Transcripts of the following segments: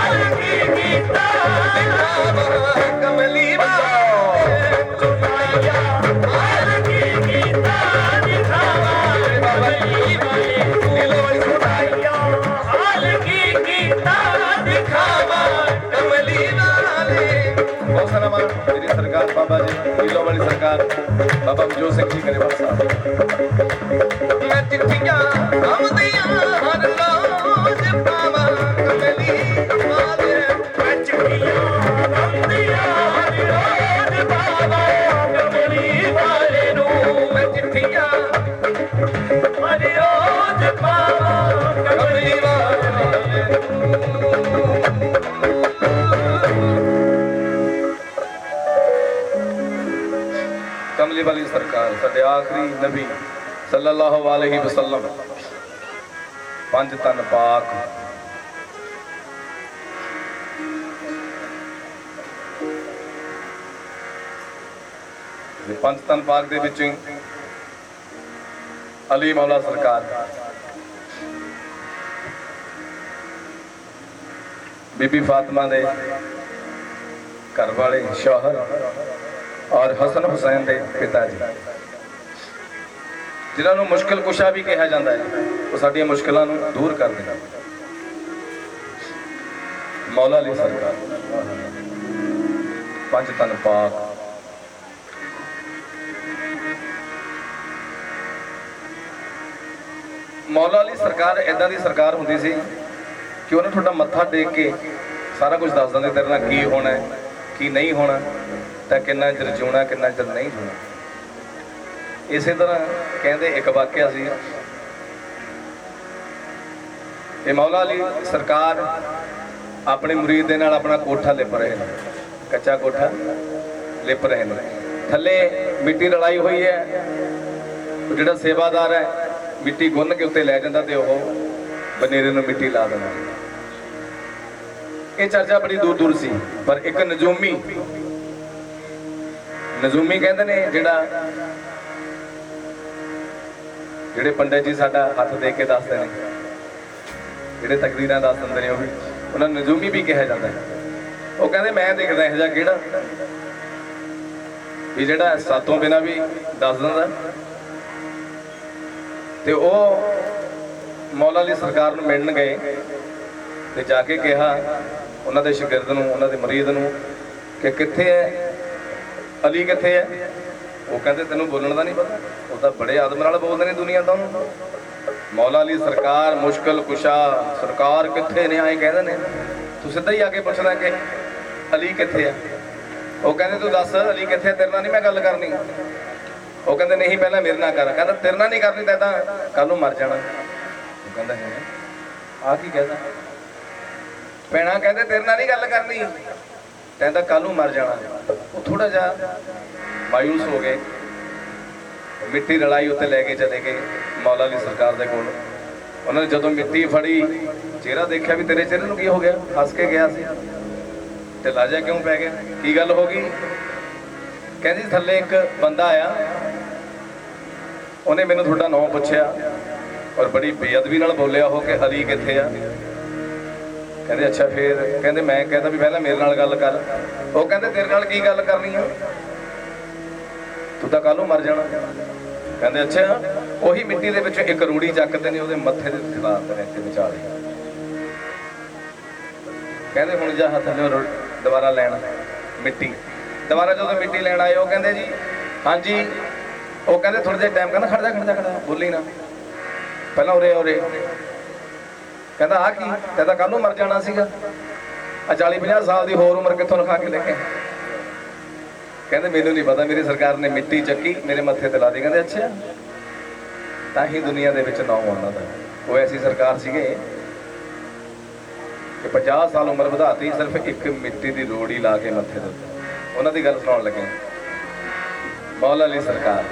Hola, mi querida, te ਕਮਲੀ ਵਾਲੀ ਸਰਕਾਰ, ਸਾਡੇ ਆਖਰੀ ਨਬੀ ਸੱਲੱਲਾਹੁ ਅਲੈਹਿ ਵਸੱਲਮ। ਪੰਜ ਤਨ ਪਾਕ। ਇਹ ਪੰਜ ਤਨ ਪਾਕ ਦੇ ਵਿੱਚ ਅਲੀ ਮੌਲਾ ਸਰਕਾਰ। ਬੀਬੀ ਫਾਤਮਾ ਦੇ ਘਰ ਵਾਲੇ ਸ਼ੌਹਰ। ਔਰ ਹਸਨ ਹੁਸੈਨ ਦੇ ਪਿਤਾ ਜੀ। ਜਿਨ੍ਹਾਂ ਨੂੰ ਮੁਸ਼ਕਲ ਕੁਸ਼ਾ ਵੀ ਕਿਹਾ ਜਾਂਦਾ ਹੈ, ਉਹ ਸਾਡੀਆਂ ਮੁਸ਼ਕਲਾਂ ਨੂੰ ਦੂਰ ਕਰ ਦੇਣਾ ਮੌਲਾ ਅਲੀ ਸਰਕਾਰ, ਪੰਜ ਤਨ ਪਾਕ। ਮੌਲਾ ਅਲੀ ਸਰਕਾਰ ਇਦਾਂ ਦੀ ਸਰਕਾਰ ਹੁੰਦੀ ਸੀ ਕਿ ਉਹਨੇ ਤੁਹਾਡਾ ਮੱਥਾ ਟੇਕ ਕੇ ਸਾਰਾ ਕੁਝ ਦੱਸ ਦਿੰਦੇ, ਤੇਰੇ ਨਾਲ ਕੀ ਹੋਣਾ ਕੀ ਨਹੀਂ ਹੋਣਾ ਤਾਂ ਕਿੰਨਾ ਚਿਰ ਜਿਉਣਾ, ਕਿੰਨਾ ਚਿਰ ਨਹੀਂ ਜਿਉਣਾ। ਇਸੇ ਤਰ੍ਹਾਂ ਕਹਿੰਦੇ ਇੱਕ ਵਾਕਿਆ ਸੀ। ਇਹ ਮੌਲਾ ਅਲੀ ਸਰਕਾਰ ਆਪਣੇ ਮੁਰੀਦ ਦੇ ਨਾਲ ਆਪਣਾ ਕੋਠਾ ਲਿਪ ਰਹੇ ਨੇ। ਕੱਚਾ ਕੋਠਾ ਲਿਪ ਰਹੇ ਨੇ। ਥੱਲੇ ਮਿੱਟੀ ਰਲਾਈ ਹੋਈ ਹੈ। ਜਿਹੜਾ ਸੇਵਾਦਾਰ ਹੈ, ਮਿੱਟੀ ਗੁੰਨ ਕੇ ਉੱਤੇ ਲੈ ਜਾਂਦਾ ਤੇ ਉਹ ਬਨੇਰੇ ਨੂੰ ਮਿੱਟੀ ਲਾ ਦਿੰਦਾ। ਇਹ ਚਰਚਾ ਬੜੀ ਦੂਰ ਦੂਰ ਸੀ, ਪਰ ਇੱਕ ਨਜੂਮੀ ਨਜ਼ੂਮੀ ਕਹਿੰਦੇ ਨੇ ਜਿਹੜਾ ਜਿਹੜੇ ਪੰਡਤ ਜੀ ਸਾਡਾ ਹੱਥ ਦੇ ਕੇ ਦੱਸਦੇ ਨੇ, ਜਿਹੜੇ ਤਕਦੀਰਾਂ ਦੱਸ ਦਿੰਦੇ ਨੇ ਉਹ ਵੀ, ਉਹਨਾਂ ਨੂੰ ਨਜ਼ੂਮੀ ਵੀ ਕਿਹਾ ਜਾਂਦਾ ਹੈ। ਉਹ ਕਹਿੰਦੇ, ਮੈਂ ਦੇਖਦਾ ਇਹ ਜਿਹਾ ਕਿਹੜਾ? ਵੀ ਜਿਹੜਾ ਸਾਤੋਂ ਬਿਨਾ ਵੀ ਦੱਸ ਦਿੰਦਾ। ਤੇ ਉਹ ਮੌਲਾ ਅਲੀ ਸਰਕਾਰ ਨੂੰ ਮਿਲਣ ਗਏ ਤੇ ਜਾ ਕੇ ਕਿਹਾ, ਉਹਨਾਂ ਦੇ ਸ਼ਾਗਿਰਦ ਨੂੰ, ਉਹਨਾਂ ਦੇ ਮਰੀਦ ਨੂੰ ਕਿ ਕਿੱਥੇ ਹੈ? ਅਲੀ ਕਿੱਥੇ ਹੈ? ਉਹ ਕਹਿੰਦੇ ਤੈਨੂੰ ਬੋਲਣ ਦਾ ਨਹੀਂ ਪਤਾ। ਉਹ ਤਾਂ ਬੜੇ ਆਦਮ ਨਾਲ ਬੋਲਦੇ ਨੇ ਦੁਨੀਆ ਤੋਂ। ਮੌਲਾ ਅਲੀ ਸਰਕਾਰ ਮੁਸ਼ਕਲ ਕੁਸ਼ਾ, ਸਰਕਾਰ ਕਿੱਥੇ ਨੇ ਆਏ ਕਹਿੰਦੇ ਨੇ। ਤੂੰ ਸਿੱਧਾ ਹੀ ਆ ਕੇ ਪੁੱਛਦਾ ਕਿ ਅਲੀ ਕਿੱਥੇ ਹੈ? ਉਹ ਕਹਿੰਦੇ, ਤੂੰ ਦੱਸ, ਅਲੀ ਕਿੱਥੇ ਤੇਰੇ ਨਾਲ ਨਹੀਂ ਮੈਂ ਗੱਲ ਕਰਨੀ। ਉਹ ਕਹਿੰਦੇ, ਨਹੀਂ, ਪਹਿਲਾਂ ਮੇਰੇ ਨਾਲ ਕਰ। ਕਹਿੰਦਾ, ਤੇਰੇ ਨਾਲ ਨਹੀਂ ਕਰਨੀ ਤਾਂ ਤਾਂ ਕੱਲ ਨੂੰ ਮਰ ਜਾਣਾ। ਉਹ ਕਹਿੰਦਾ, ਹੈ? ਆ ਕੀ ਕਹਿੰਦਾ? ਪੈਣਾ ਕਹਿੰਦੇ, ਤੇਰੇ ਨਾਲ ਨਹੀਂ ਗੱਲ ਕਰਨੀ। ਕਹਿੰਦਾ ਕੱਲ ਨੂੰ ਮਰ ਜਾਣਾ। ਉਹ ਥੋੜਾ ਜਿਹਾ ਮਾਯੂਸ ਹੋ ਗਏ। ਮਿੱਟੀ ਰਲਾਈ ਉੱਤੇ ਲੈ ਕੇ ਚਲੇ ਗਏ ਮੌਲਾ ਅਲੀ ਸਰਕਾਰ ਦੇ ਕੋਲ। ਉਹਨਾਂ ਨੇ ਜਦੋਂ ਮਿੱਟੀ ਫੜੀ, ਚਿਹਰਾ ਦੇਖਿਆ ਵੀ ਤੇਰੇ ਚਿਹਰੇ ਨੂੰ ਕੀ ਹੋ ਗਿਆ? ਹੱਸ ਕੇ ਗਿਆ ਸੀ। ਤੇ ਲਾਜਾ ਕਿਉਂ ਪੈ ਗਿਆ? ਕੀ ਗੱਲ ਹੋ ਗਈ? ਕਹਿੰਦੀ ਥੱਲੇ ਇੱਕ ਬੰਦਾ ਆਇਆ। ਉਹਨੇ ਮੈਨੂੰ ਤੁਹਾਡਾ ਨਾਮ ਪੁੱਛਿਆ ਔਰ ਬੜੀ ਬੇਅਦਬੀ ਨਾਲ ਬੋਲਿਆ, ਉਹ ਕਿ ਅਲੀ ਕਿੱਥੇ ਆ? ਕਹਿੰਦੇ ਅੱਛਾ ਫੇਰ, ਕਹਿੰਦੇ ਮੈਂ ਕਹਿੰਦਾ ਵੀ ਪਹਿਲਾਂ ਮੇਰੇ ਨਾਲ ਗੱਲ ਕਰ। ਉਹ ਕਹਿੰਦੇ ਤੇਰੇ ਨਾਲ ਕੀ ਗੱਲ ਕਰਨੀ ਆ? ਤੂੰ ਤਾਂ ਕੱਲ ਨੂੰ ਮਰ ਜਾਣਾ। ਕਹਿੰਦੇ ਅੱਛਾ, ਉਹੀ ਮਿੱਟੀ ਦੇ ਵਿੱਚ ਇੱਕ ਰੂੜੀ ਚੱਕਦੇ ਨੇ, ਉਹਦੇ ਮੱਥੇ ਦੇ ਖਿਲਾਫ ਨੇ ਇੱਥੇ ਵਿਚਾਲੇ। ਕਹਿੰਦੇ ਹੁਣ ਜਾ ਹੱਥ ਨੂੰ ਦੁਬਾਰਾ ਲੈਣ, ਮਿੱਟੀ। ਦੁਬਾਰਾ ਜਦੋਂ ਮਿੱਟੀ ਲੈਣ ਆਏ, ਉਹ ਕਹਿੰਦੇ ਜੀ, ਹਾਂਜੀ। ਉਹ ਕਹਿੰਦੇ ਥੋੜੇ ਜਿਹਾ ਟਾਈਮ ਕਹਿੰਦਾ ਖੜ ਜਾ ਖੜ ਬੋਲੀ ਨਾ। ਪਹਿਲਾਂ ਉਰੇ ਉਰੇ। ਕਹਿੰਦਾ ਆ ਕੀ? ਕਹਿੰਦਾ ਕੱਲ ਨੂੰ ਮਰ ਜਾਣਾ ਸੀਗਾ। ਆ 40 50 ਸਾਲ ਦੀ ਹੋਰ ਉਮਰ ਕਿੱਥੋਂ ਲਿਖਾ ਕੇ ਲੈ ਕੇ ਕਹਿੰਦੇ, ਮੈਨੂੰ ਨਹੀਂ ਪਤਾ, ਮੇਰੀ ਸਰਕਾਰ ਨੇ ਮਿੱਟੀ ਚੱਕੀ, ਮੇਰੇ ਮੱਥੇ ਤੇ ਲਾ ਦੀ ਕਹਿੰਦੇ, ਅੱਛਾ। ਤਾਂ ਹੀ ਦੁਨੀਆ ਦੇ ਵਿੱਚ ਨਾਮ ਉਹਨਾਂ ਦਾ। ਉਹ ਐਸੀ ਸਰਕਾਰ ਸੀਗੇ ਕਿ 50 ਸਾਲ ਉਮਰ ਵਧਾਤੀ, ਸਿਰਫ ਇੱਕ ਮਿੱਟੀ ਦੀ ਰੋੜੀ ਲਾ ਕੇ ਮੱਥੇ ਤੇ ਉਹਨਾਂ ਦੀ ਗੱਲ ਸੁਣਾਉਣ ਲੱਗੇ। ਮੌਲਾ ਅਲੀ ਸਰਕਾਰ।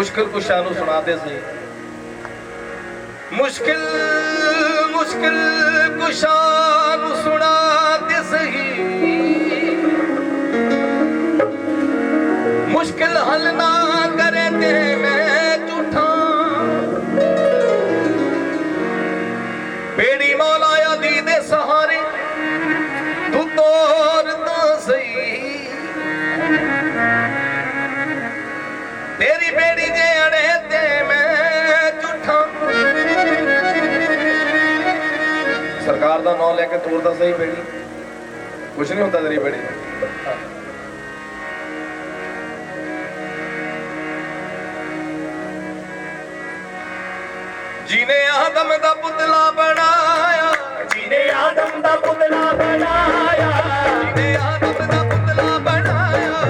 ਮੁਸ਼ਕਿਲ ਕੁਸ਼ਾਂ ਨੂੰ ਸੁਣਾਦੇ ਸੀ। ਮੁਸ਼ਕਿਲ ਮੁਸ਼ਕਿਲ ਕੁਸ਼ਾਂ ਨਾਮ ਲੈ ਕੇ ਤੋਰਦਾ ਸਹੀ ਬੇੜੀ ਕੁਛ ਨਹੀਂ ਹੁੰਦਾ ਤੇਰੀ ਬੇੜੀ ਦਾ। ਜਿਹਨੇ ਆਦਮ ਦਾ ਪੁਤਲਾ ਬਣਾਇਆ ਜਿਹਨੇ ਆਦਮ ਦਾ ਪੁਤਲਾ ਬਣਾਇਆ ਜਿਹਨੇ ਆਦਮ ਦਾ ਪੁਤਲਾ ਬਣਾਇਆ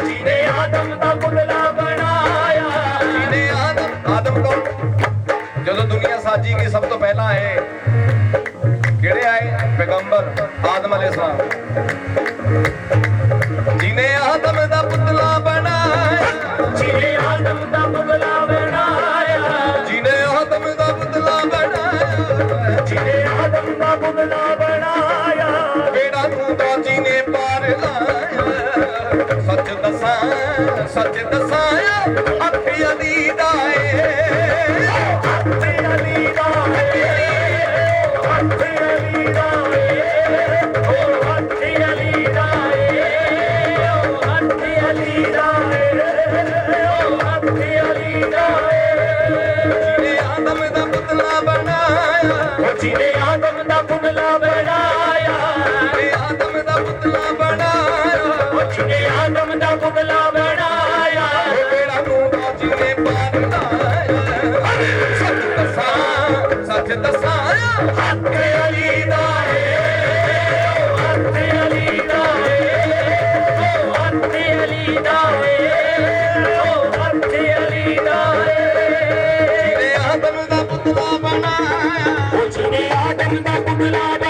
ਜਿਹਨੇ ਆਦਮ ਦਾ ਪੁਤਲਾ ਬਣਾਇਆ ਜਿਹਨੇ ਆਦਮ ਆਦਮ ਕੌਣ ਜਦੋਂ ਦੁਨੀਆ ਸਾਜੀ ਗਈ ਅਲੈਹਿਸਲਾਮ ਜਿਹਨੇ ਆਦਮ ਦਾ ਪੁਤਲਾ ਬਣਾਇਆ ਜਿਹਨੇ ਆਦਮ ਦਾ ਪੁਤਲਾ ਬਣਾਇਆ ਜਿਹਨੇ ਆਦਮ ਦਾ ਪੁਤਲਾ ਬਣਾਇਆ ਜਿਹਨੇ ਆਦਮ ਦਾ ਪੁਤਲਾ ਬਣਾਇਆ। ਬੇੜਾ ਤੂੰ ਦਾ ਜਿਹਨੇ ਪਾਰ ਲਾਇਆ? ਸੱਚ ਦੱਸਾਂ ਸੱਚ ਦੱਸਾਂ ਅੱਖ ਅਲੀ ਦਾ ਏ ਬਣਾਇਆ ਓ ਆਦਮ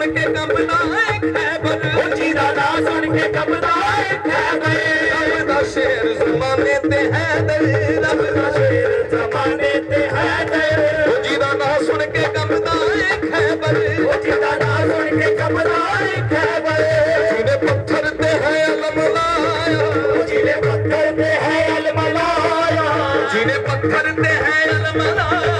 ਸੁਣ ਕੇ ਕੰਬਦਾ ਹੈ ਖੈਬਰ ਉਹ ਜਿਹਦਾ ਨਾਂ ਸੁਣ ਕੇ ਕੰਬਦਾ ਏ ਖੈਬਰ ਰੱਬ ਦਾ ਸ਼ੇਰ ਜ਼ਮਾਨੇ ਤੇ ਹੈ ਦਰ ਰੱਬ ਦਾ ਸ਼ੇਰ ਜ਼ਮਾਨੇ ਤੇ ਹੈ ਦੇ ਉਹ ਜਿਹਦਾ ਨਾਂ ਸੁਣ ਕੇ ਕੰਬਦਾ ਹੈ ਖੈਬਰ ਉਹ ਜਿਹਦਾ ਨਾਂ ਸੁਣ ਕੇ ਕੰਬਦਾ ਏ ਖੈਬਰ ਜਿਹਨੇ ਪੱਥਰ ਤੇ ਹੈ ਅਲਮ ਲਾਇਆ। ਜਿਹਦੇ ਪੱਥਰ ਤੇ ਹੈ ਅਲਮ ਲਾਇਆ। ਜਿਹਨੇ ਪੱਥਰ ਤੇ ਹੈ ਅਲਮ ਲਾਇਆ।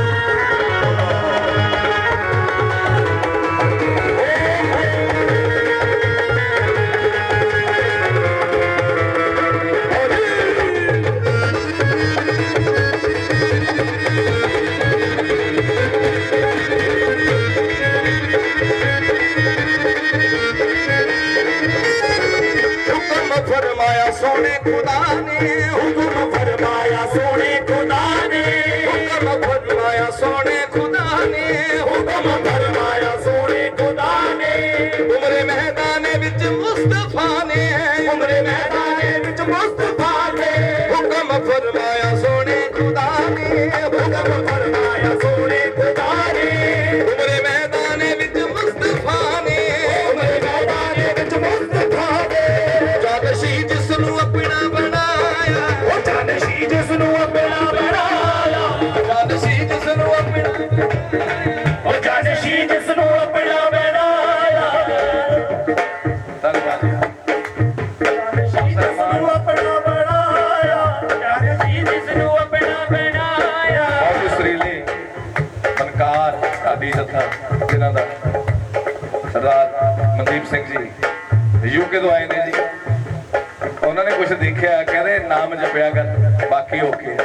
ਖੁਦਾ ਨੇ, ਹੁਕਮ ਫਰਮਾਇਆ ਸੋਹਣੇ ਖੁਦਾ ਨੇ। ਹੁਕਮ ਫਰਮਾਇਆ ਸੋਹਣੇ ਖੁਦਾ ਨੇ, ਹੁਕਮ ਫਰਮਾਇਆ ਸੋਹਣੇ ਖੁਦਾ ਨੇ। ਉਮਰੇ ਮੈਦਾਨੇ ਵਿੱਚ ਮੁਸਤਫਾ ਨੇ, ਉਮਰੇ ਮੈਦਾਨੇ ਵਿੱਚ ਮੁਸਤਫਾ ਨੇ। ਹੁਕਮ ਫਰਮਾਇਆ ਨੂੰ ਫਨਕਾਰ ਸਾਡੀ ਜਥਾ ਜਿਨ੍ਹਾਂ ਦਾ ਸਰਦਾਰ ਮਨਦੀਪ ਸਿੰਘ ਜੀ ਯੂਕੇ ਤੋਂ ਆਏ ਨੇ ਜੀ। ਉਹਨਾਂ ਨੇ ਕੁਝ ਦੇਖਿਆ ਕਹਿੰਦੇ ਨਾਮ ਜਪਿਆ ਕਰ ਬਾਕੀ ਹੋ। ਕੇ